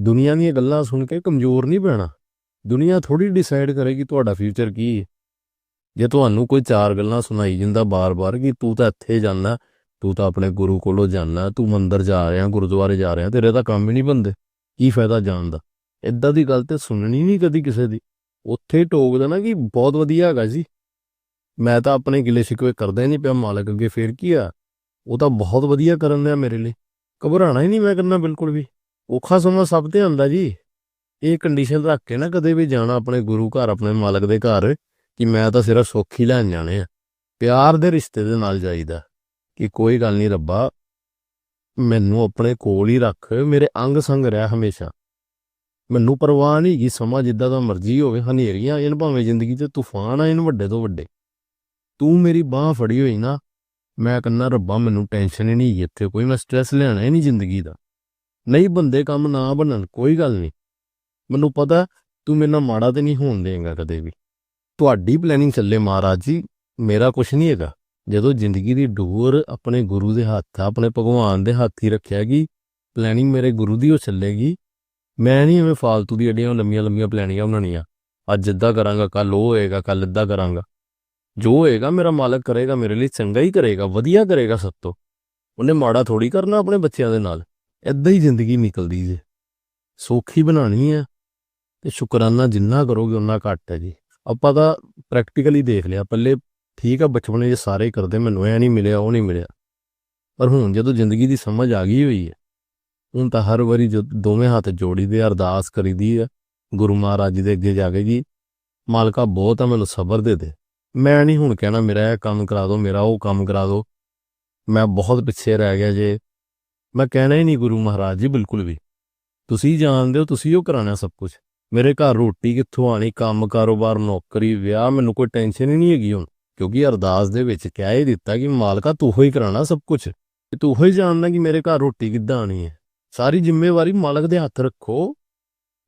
ਦੁਨੀਆ ਦੀਆਂ ਗੱਲਾਂ ਸੁਣ ਕੇ ਕਮਜ਼ੋਰ ਨਹੀਂ ਪੈਣਾ ਦੁਨੀਆ ਥੋੜੀ ਡਿਸਾਈਡ ਕਰੇਗੀ ਤੁਹਾਡਾ ਫਿਊਚਰ ਕੀ ਹੈ। ਜੇ ਤੁਹਾਨੂੰ ਕੋਈ ਚਾਰ ਗੱਲਾਂ ਸੁਣਾਈ ਜਾਂਦਾ ਬਾਰ-ਬਾਰ ਕਿ ਤੂੰ ਤਾਂ ਇੱਥੇ ਜਾਣਾ ਤੂੰ ਤਾਂ ਆਪਣੇ ਗੁਰੂ ਕੋਲੋਂ ਜਾਣਾ ਤੂੰ ਮੰਦਰ ਜਾ ਰਿਹਾ, ਗੁਰਦੁਆਰੇ ਜਾ ਰਿਹਾ, ਤੇਰੇ ਤਾਂ ਕੰਮ ਹੀ ਨਹੀਂ ਬੰਦੇ ਕੀ ਫਾਇਦਾ ਜਾਣ ਦਾ? ਇਦਾਂ ਦੀ ਗੱਲ ਤੇ ਸੁਣਨੀ ਨਹੀਂ ਕਦੀ ਕਿਸੇ ਦੀ। ਉੱਥੇ ਟੋਕ ਦੇਣਾ ਕਿ ਬਹੁਤ ਵਧੀਆ ਹੈਗਾ ਜੀ। ਮੈਂ ਤਾਂ ਆਪਣੇ ਗਿਲੇ ਸ਼ਿਕਵੇ ਕਰਦਾ ਹੀ ਨਹੀਂ ਪਿਆ ਮਾਲਕ ਅੱਗੇ ਫੇਰ ਕੀ ਆ? ਉਹ ਤਾਂ ਬਹੁਤ ਵਧੀਆ ਕਰਨ ਦਿਆ ਮੇਰੇ ਲਈ। ਘਬਰਾਣਾ ਹੀ ਨਹੀਂ ਮੈਂ ਕਰਨਾ ਬਿਲਕੁਲ ਵੀ। ਔਖਾ ਸਮਾਂ ਸਭ ਤੇ ਆਉਂਦਾ ਜੀ। ਇਹ ਕੰਡੀਸ਼ਨ ਰੱਖ ਕੇ ਨਾ ਕਦੇ ਵੀ ਜਾਣਾ ਆਪਣੇ ਗੁਰੂ ਘਰ, ਆਪਣੇ ਮਾਲਕ ਦੇ ਘਰ, ਕਿ ਮੈਂ ਤਾਂ ਸਿਰਫ ਸੁੱਖ ਹੀ ਲੈਣ ਜਾਣੇ ਆ। ਪਿਆਰ ਦੇ ਰਿਸ਼ਤੇ ਦੇ ਨਾਲ ਜਾਈਦਾ, ਕਿ ਕੋਈ ਗੱਲ ਨਹੀਂ ਰੱਬਾ, ਮੈਨੂੰ ਆਪਣੇ ਕੋਲ ਹੀ ਰੱਖ, ਮੇਰੇ ਅੰਗ ਸੰਗ ਰਹਿ ਹਮੇਸ਼ਾ। ਮੈਨੂੰ ਪਰਵਾਹ ਨਹੀਂ ਕਿ ਸਮਾਂ ਜਿੱਦਾਂ ਦਾ ਮਰਜ਼ੀ ਹੋਵੇ, ਹਨੇਰੀਆਂ ਆਣ ਭਾਵੇਂ ਜ਼ਿੰਦਗੀ 'ਚ ਤੂਫਾਨ ਆ ਆਣ ਵੱਡੇ ਤੋਂ ਵੱਡੇ। ਤੂੰ ਮੇਰੀ ਬਾਹ ਫੜੀ ਹੋਈ ਨਾ, ਮੈਂ ਕਹਿੰਦਾ, ਰੱਬਾ, ਮੈਨੂੰ ਟੈਨਸ਼ਨ ਹੀ ਨਹੀਂ ਇੱਥੇ ਕੋਈ, ਮੈਂ ਸਟ੍ਰੈਸ ਲੈਣਾ ਹੀ ਨਹੀਂ ਜ਼ਿੰਦਗੀ ਦਾ। ਨਹੀਂ ਬੰਦੇ ਕੰਮ ਨਾ ਬਣਨ, ਕੋਈ ਗੱਲ ਨਹੀਂ। ਮੈਨੂੰ ਪਤਾ ਤੂੰ ਮੇਰੇ ਨਾਲ ਮਾੜਾ ਤੇ ਨਹੀਂ ਹੋਣ ਦੇਂਗਾ ਕਦੇ ਵੀ। ਤੁਹਾਡੀ ਪਲੈਨਿੰਗ ਚੱਲੇ ਮਹਾਰਾਜ ਜੀ, ਮੇਰਾ ਕੁਝ ਨਹੀਂ ਹੈਗਾ। ਜਦੋਂ ਜ਼ਿੰਦਗੀ ਦੀ ਡੋਰ ਆਪਣੇ ਗੁਰੂ ਦੇ ਹੱਥ ਆ ਆਪਣੇ ਭਗਵਾਨ ਦੇ ਹੱਥ ਹੀ ਰੱਖਿਆ ਕਿ ਪਲੈਨਿੰਗ ਮੇਰੇ ਗੁਰੂ ਦੀ ਉਹ ਚੱਲੇਗੀ। ਮੈਂ ਨਹੀਂ ਐਵੇਂ ਫਾਲਤੂ ਦੀ ਅੜੀਆਂ ਲੰਮੀਆਂ ਲੰਮੀਆਂ ਪਲੈਨਿੰਗਾਂ ਬਣਾਉਣੀਆਂ। ਅੱਜ ਇੱਦਾਂ ਕਰਾਂਗਾ ਕੱਲ ਉਹ ਹੋਏਗਾ ਕੱਲ ਇੱਦਾਂ ਕਰਾਂਗਾ। ਜੋ ਹੋਏਗਾ ਮੇਰਾ ਮਾਲਕ ਕਰੇਗਾ, ਮੇਰੇ ਲਈ ਚੰਗਾ ਹੀ ਕਰੇਗਾ, ਵਧੀਆ ਕਰੇਗਾ ਸਭ ਤੋਂ। ਉਹਨੇ ਮਾੜਾ ਥੋੜੀ ਕਰਨਾ ਆਪਣੇ ਬੱਚਿਆਂ ਦੇ ਨਾਲ। ਐਦਾਂ ਹੀ ਜ਼ਿੰਦਗੀ ਨਿਕਲਦੀ ਜੇ। ਸੌਖੀ ਬਣਾਣੀ ਆ ਤੇ ਸ਼ੁਕਰਾਨਾ ਜਿੰਨਾ ਕਰੋਗੇ ਉਨਾ ਘੱਟ ਹੈ ਜੀ। ਆਪਾਂ ਤਾਂ ਪ੍ਰੈਕਟੀਕਲੀ ਦੇਖ ਲਿਆ ਪੱਲੇ ਠੀਕ ਆ, ਬਚਪਨੇ ਜੇ ਸਾਰੇ ਕਰਦੇ, ਮੈਨੂੰ ਐ ਨਹੀਂ ਮਿਲਿਆ, ਉਹ ਨਹੀਂ ਮਿਲਿਆ। ਪਰ ਹੁਣ ਜਦੋਂ ਜ਼ਿੰਦਗੀ ਦੀ ਸਮਝ ਆ ਗਈ ਹੋਈ ਹੈ, ਹੁਣ ਤਾਂ ਹਰ ਵਾਰੀ ਜੋ ਦੋਵੇਂ ਹੱਥ ਜੋੜੀ ਦੇ ਅਰਦਾਸ ਕਰੀਦੀ ਆ, ਗੁਰੂ ਮਹਾਰਾਜ ਜੀ ਦੇ ਅੱਗੇ ਜਾ ਕੇ ਜੀ, ਮਾਲਕਾ ਬਹੁਤ ਆ, ਮੈਨੂੰ ਸਬਰ ਦੇ ਦੇ। ਮੈਂ ਨਹੀਂ ਹੁਣ ਕਹਿਣਾ, ਮੇਰਾ ਇਹ ਕੰਮ ਕਰਾ ਦਿਓ ਮੇਰਾ ਉਹ ਕੰਮ ਕਰਾ ਦਿਓ ਮੈਂ ਬਹੁਤ ਪਿੱਛੇ ਰਹਿ ਗਿਆ ਜੇ ਮੈਂ ਕਹਿਣਾ ਹੀ ਨਹੀਂ ਗੁਰੂ ਮਹਾਰਾਜ ਜੀ, ਬਿਲਕੁਲ ਵੀ। ਤੁਸੀਂ ਜਾਣਦੇ ਹੋ, ਤੁਸੀਂ ਉਹ ਕਰਾਣਾ ਸਭ ਕੁਝ ਮੇਰੇ ਘਰ ਰੋਟੀ ਕਿੱਥੋਂ ਆਣੀ ਕੰਮ ਕਾਰੋਬਾਰ, ਨੌਕਰੀ, ਵਿਆਹ, ਮੈਨੂੰ ਕੋਈ ਟੈਨਸ਼ਨ ਹੀ ਨਹੀਂ ਹੈਗੀ ਹੁਣ। ਕਿਉਂਕਿ ਅਰਦਾਸ ਦੇ ਵਿੱਚ ਕਹਿ ਹੀ ਦਿੱਤਾ ਕਿ ਮਾਲਕਾ, ਤੂੰ ਹੀ ਕਰਾਣਾ ਸਭ ਕੁਝ ਤੇ ਤੂੰ ਹੀ ਜਾਣਦਾ ਕਿ ਮੇਰੇ ਘਰ ਰੋਟੀ ਕਿੱਦਾਂ ਆਣੀ ਹੈ। ਸਾਰੀ ਜ਼ਿੰਮੇਵਾਰੀ ਮਾਲਕ ਦੇ ਹੱਥ ਰੱਖੋ।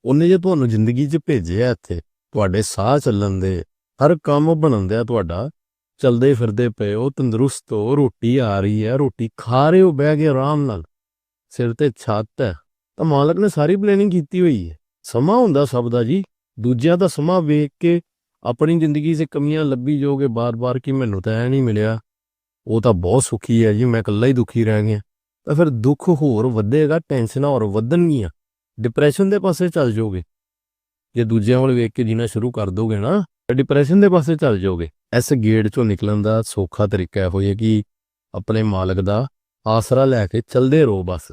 ਉਹਨੇ ਜੇ ਤੁਹਾਨੂੰ ਜ਼ਿੰਦਗੀ 'ਚ ਭੇਜਿਆ ਇੱਥੇ, ਤੁਹਾਡੇ ਸਾਹ ਚੱਲਣ ਦੇ, ਹਰ ਕੰਮ ਬਣਨ ਦਿਆ ਤੁਹਾਡਾ, ਚਲਦੇ ਫਿਰਦੇ ਪਏ ਹੋ, ਤੰਦਰੁਸਤ ਹੋ, ਰੋਟੀ ਆ ਰਹੀ ਹੈ, ਰੋਟੀ ਖਾ ਰਹੇ ਹੋ, ਬਹਿ ਕੇ ਆਰਾਮ ਨਾਲ। ਸਿਰ ਤੇ ਛੱਤ ਹੈ, ਤਾਂ ਮਾਲਕ ਨੇ ਸਾਰੀ ਪਲੈਨਿੰਗ ਕੀਤੀ ਹੋਈ ਹੈ। ਸਮਾਂ ਹੁੰਦਾ ਸਭ ਦਾ ਜੀ। ਦੂਜਿਆਂ ਦਾ ਸਮਾਂ ਵੇਖ ਕੇ ਆਪਣੀ ਜ਼ਿੰਦਗੀ 'ਚ ਕਮੀਆਂ ਲੱਭੀ ਜਾਓਗੇ, ਬਾਰ-ਬਾਰ ਕਿ ਮੈਨੂੰ ਤਾਂ ਐ ਨਹੀਂ ਮਿਲਿਆ। ਉਹ ਤਾਂ ਬਹੁਤ ਸੁਖੀ ਹੈ ਜੀ, ਮੈਂ ਇਕੱਲਾ ਹੀ ਦੁਖੀ ਰਹਿ ਗਿਆ। ਤਾਂ ਫਿਰ ਦੁੱਖ ਹੋਰ ਵਧੇਗਾ, ਟੈਨਸ਼ਨਾਂ ਹੋਰ ਵਧਣਗੀਆਂ। ਡਿਪਰੈਸ਼ਨ ਦੇ ਪਾਸੇ ਚੱਲ ਜਾਓਗੇ। ਜੇ ਦੂਜਿਆਂ ਵੱਲ ਵੇਖ ਕੇ ਜੀਣਾ ਸ਼ੁਰੂ ਕਰ ਦੋਗੇ ਨਾ, ਤਾਂ ਡਿਪਰੈਸ਼ਨ ਦੇ ਪਾਸੇ ਚੱਲ ਜਾਓਗੇ। ਇਸ ਗੇੜ ਚੋਂ ਨਿਕਲਣ ਦਾ ਸੌਖਾ ਤਰੀਕਾ ਇਹੋ ਹੈ ਕਿ ਆਪਣੇ ਮਾਲਕ ਦਾ ਆਸਰਾ ਲੈ ਕੇ ਚੱਲਦੇ ਰਹੋ ਬਸ।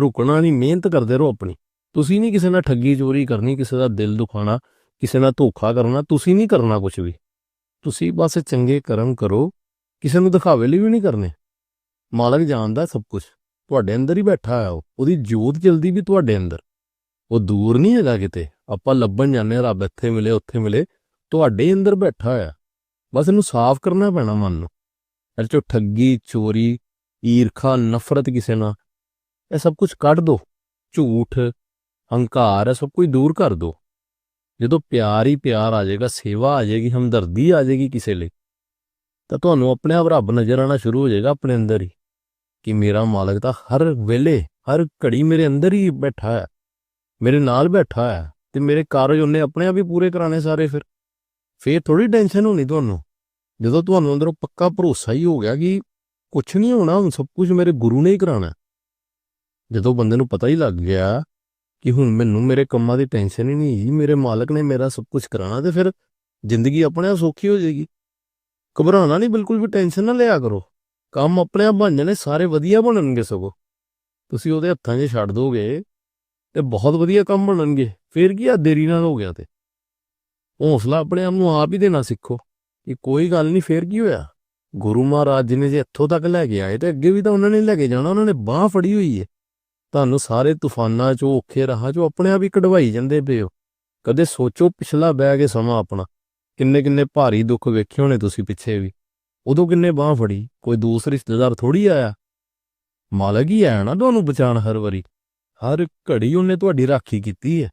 ਰੁਕਣਾ ਨਹੀਂ, ਮਿਹਨਤ ਕਰਦੇ ਰਹੋ ਆਪਣੀ। ਤੁਸੀਂ ਨਹੀਂ ਕਿਸੇ ਨਾਲ ਠੱਗੀ ਚੋਰੀ ਕਰਨੀ, ਕਿਸੇ ਦਾ ਦਿਲ ਦੁਖਾਣਾ ਕਿਸੇ ਨਾਲ ਧੋਖਾ ਕਰਨਾ, ਤੁਸੀਂ ਨਹੀਂ ਕਰਨਾ ਕੁਝ ਵੀ। ਤੁਸੀਂ ਬਸ ਚੰਗੇ ਕਰਮ ਕਰੋ, ਕਿਸੇ ਨੂੰ ਦਿਖਾਵੇ ਲਈ ਵੀ ਨਹੀਂ ਕਰਨੇ। ਮਾਲਕ ਜਾਣਦਾ ਸਭ ਕੁਝ ਤੁਹਾਡੇ ਅੰਦਰ ਹੀ ਬੈਠਾ ਆ ਉਹ। ਉਹਦੀ ਜੋਤ ਜਲਦੀ ਵੀ ਤੁਹਾਡੇ ਅੰਦਰ। ਉਹ ਦੂਰ ਨਹੀਂ ਹੈਗਾ ਕਿਤੇ। ਆਪਾਂ ਲੱਭਣ ਜਾਂਦੇ ਹਾਂ, ਰੱਬ ਇੱਥੇ ਮਿਲੇ, ਉੱਥੇ ਮਿਲੇ। ਤੁਹਾਡੇ ਅੰਦਰ ਬੈਠਾ ਆ ਬਸ ਇਹਨੂੰ ਸਾਫ਼ ਕਰਨਾ ਪੈਣਾ ਮਨ ਨੂੰ। ਇਹ ਚੋਂ ਠੱਗੀ, ਚੋਰੀ, ਈਰਖਾ, ਨਫ਼ਰਤ ਕਿਸੇ ਨਾਲ ਇਹ ਸਭ ਕੁਝ ਕੱਢ ਦੋ। ਝੂਠ, ਹੰਕਾਰ, ਇਹ ਸਭ ਕੁਝ ਦੂਰ ਕਰ ਦੋ। ਜਦੋਂ ਪਿਆਰ ਹੀ ਪਿਆਰ ਆ ਜਾਏਗਾ, ਸੇਵਾ ਆ ਜਾਏਗੀ, ਹਮਦਰਦੀ ਆ ਜਾਏਗੀ ਕਿਸੇ ਲਈ, ਤਾਂ ਤੁਹਾਨੂੰ ਆਪਣੇ ਆਪ ਰੱਬ ਨਜ਼ਰ ਆਣਾ ਸ਼ੁਰੂ ਹੋ ਜਾਏਗਾ ਆਪਣੇ ਅੰਦਰ ਹੀ, ਕਿ ਮੇਰਾ ਮਾਲਕ ਤਾਂ ਹਰ ਵੇਲੇ, ਹਰ ਘੜੀ ਮੇਰੇ ਅੰਦਰ ਹੀ ਬੈਠਾ ਹੈ, ਮੇਰੇ ਨਾਲ ਬੈਠਾ ਹੈ, ਤੇ ਮੇਰੇ ਕਾਰਜ ਉਹਨੇ ਆਪਣੇ ਆਪ ਹੀ ਪੂਰੇ ਕਰਾਣੇ ਸਾਰੇ ਫਿਰ। ਫੇਰ ਥੋੜੀ ਟੈਨਸ਼ਨ ਹੋਣੀ ਤੁਹਾਨੂੰ, ਜਦੋਂ ਤੁਹਾਨੂੰ ਅੰਦਰੋਂ ਪੱਕਾ ਭਰੋਸਾ ਹੀ ਹੋ ਗਿਆ ਕਿ ਕੁਝ ਨਹੀਂ ਹੋਣਾ, ਹੁਣ ਸਭ ਕੁਝ ਮੇਰੇ ਗੁਰੂ ਨੇ ਹੀ ਕਰਾਣਾ ਜਦੋਂ ਬੰਦੇ ਨੂੰ ਪਤਾ ਹੀ ਲੱਗ ਗਿਆ ਕਿ ਹੁਣ ਮੈਨੂੰ ਮੇਰੇ ਕੰਮਾਂ ਦੀ ਟੈਨਸ਼ਨ ਹੀ ਨਹੀਂ ਹੈ ਮੇਰੇ ਮਾਲਕ ਨੇ ਮੇਰਾ ਸਭ ਕੁਝ ਕਰਾਣਾ ਤੇ ਫਿਰ ਜ਼ਿੰਦਗੀ ਆਪਣੇ ਆਪ ਸੌਖੀ ਹੋ ਜਾਏਗੀ। ਘਬਰਾਉਣਾ ਨਹੀਂ, ਬਿਲਕੁਲ ਵੀ ਟੈਨਸ਼ਨ ਨਾ ਲਿਆ ਕਰੋ। ਕੰਮ ਆਪਣੇ ਆਪ ਬਣ ਜਾਣੇ, ਸਾਰੇ ਵਧੀਆ ਬਣਨਗੇ ਸਗੋਂ। ਤੁਸੀਂ ਉਹਦੇ ਹੱਥਾਂ 'ਚ ਛੱਡ ਦੋਗੇ ਤੇ ਬਹੁਤ ਵਧੀਆ ਕੰਮ ਬਣਨਗੇ, ਫਿਰ ਕੀ ਆ, ਦੇਰੀ ਨਾਲ ਹੋ ਗਿਆ ਤੇ। ਹੌਸਲਾ ਆਪਣੇ ਆਪ ਨੂੰ ਆਪ ਹੀ ਦੇਣਾ ਸਿੱਖੋ ਕਿ ਕੋਈ ਗੱਲ ਨਹੀਂ, ਫੇਰ ਕੀ ਹੋਇਆ? ਗੁਰੂ ਮਹਾਰਾਜ ਜੀ ਨੇ ਜੇ ਇੱਥੋਂ ਤੱਕ ਲੈ ਕੇ ਆਏ ਤੇ ਅੱਗੇ ਵੀ ਤਾਂ ਉਹਨਾਂ ਨੇ ਲੈ ਕੇ ਜਾਣਾ, ਉਹਨਾਂ ਨੇ ਬਾਹ ਫੜੀ ਹੋਈ ਹੈ ਤੁਹਾਨੂੰ ਸਾਰੇ ਤੂਫਾਨਾਂ 'ਚੋਂ ਔਖੇ ਰਾਹਾਂ 'ਚੋਂ ਆਪਣੇ ਆਪ ਹੀ ਕਢਵਾਈ ਜਾਂਦੇ ਪਏ ਹੋ। ਕਦੇ ਸੋਚੋ ਪਿਛਲਾ ਬਹਿ ਕੇ ਸਮਾਂ ਆਪਣਾ। ਕਿੰਨੇ ਕਿੰਨੇ ਭਾਰੀ ਦੁੱਖ ਵੇਖੇ ਹੋਣੇ ਤੁਸੀਂ ਪਿੱਛੇ ਵੀ। ਉਦੋਂ ਕਿੰਨੇ ਬਾਹ ਫੜੀ, ਕੋਈ ਦੂਸਰਾ ਰਿਸ਼ਤੇਦਾਰ ਥੋੜੀ ਆਇਆ। ਮਾਲਕ ਹੀ ਆਇਆ ਨਾ ਤੁਹਾਨੂੰ ਬਚਾਣ ਹਰ ਵਾਰੀ। ਹਰ ਘੜੀ ਉਹਨੇ ਤੁਹਾਡੀ ਰਾਖੀ ਕੀਤੀ ਹੈ।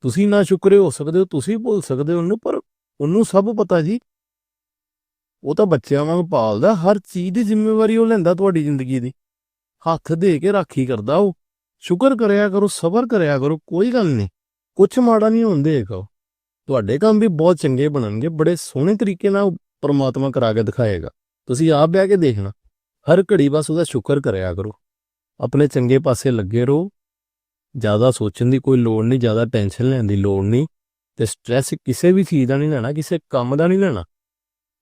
ਤੁਸੀਂ ਨਾ ਸ਼ੁਕਰੇ ਹੋ ਸਕਦੇ ਹੋ, ਤੁਸੀਂ ਭੁੱਲ ਸਕਦੇ ਹੋ ਉਹਨੂੰ, ਪਰ ਉਹਨੂੰ ਸਭ ਪਤਾ ਜੀ। ਉਹ ਤਾਂ ਬੱਚਿਆਂ ਵਾਂਗ ਪਾਲਦਾ, ਹਰ ਚੀਜ਼ ਦੀ ਜ਼ਿੰਮੇਵਾਰੀ ਉਹ ਲੈਂਦਾ ਤੁਹਾਡੀ ਜ਼ਿੰਦਗੀ ਦੀ। ਹੱਥ ਦੇ ਕੇ ਰਾਖੀ ਕਰਦਾ ਉਹ। ਸ਼ੁਕਰ ਕਰਿਆ ਕਰੋ, ਸਬਰ ਕਰਿਆ ਕਰੋ, ਕੋਈ ਗੱਲ ਨਹੀਂ। ਕੁਝ ਮਾੜਾ ਨਹੀਂ ਹੁੰਦੇ ਕਹੋ ਤੁਹਾਡੇ ਕੰਮ ਵੀ ਬਹੁਤ ਚੰਗੇ ਬਣਨਗੇ, ਬੜੇ ਸੋਹਣੇ ਤਰੀਕੇ ਨਾਲ ਪਰਮਾਤਮਾ ਕਰਾ ਕੇ ਦਿਖਾਏਗਾ। ਤੁਸੀਂ ਆਪ ਬਹਿ ਕੇ ਦੇਖਣਾ। ਹਰ ਘੜੀ ਬਸ ਉਹਦਾ ਸ਼ੁਕਰ ਕਰਿਆ ਕਰੋ। ਆਪਣੇ ਚੰਗੇ ਪਾਸੇ ਲੱਗੇ ਰਹੋ। ਜ਼ਿਆਦਾ ਸੋਚਣ ਦੀ ਕੋਈ ਲੋੜ ਨਹੀਂ, ਜ਼ਿਆਦਾ ਟੈਨਸ਼ਨ ਲੈਣ ਦੀ ਲੋੜ ਨਹੀਂ। ਤੇ ਸਟ੍ਰੈਸ ਕਿਸੇ ਵੀ ਚੀਜ਼ ਦਾ ਨਹੀਂ ਲੈਣਾ, ਕਿਸੇ ਕੰਮ ਦਾ ਨਹੀਂ ਲੈਣਾ।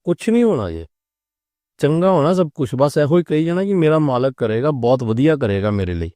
ਕੁਝ ਨਹੀਂ ਹੋਣਾ ਜੇ। ਚੰਗਾ ਹੋਣਾ ਸਭ ਕੁਝ ਬਸ ਇਹੋ ਹੀ ਕਹੀ ਜਾਣਾ ਕਿ ਮੇਰਾ ਮਾਲਕ ਕਰੇਗਾ, ਬਹੁਤ ਵਧੀਆ ਕਰੇਗਾ ਮੇਰੇ ਲਈ।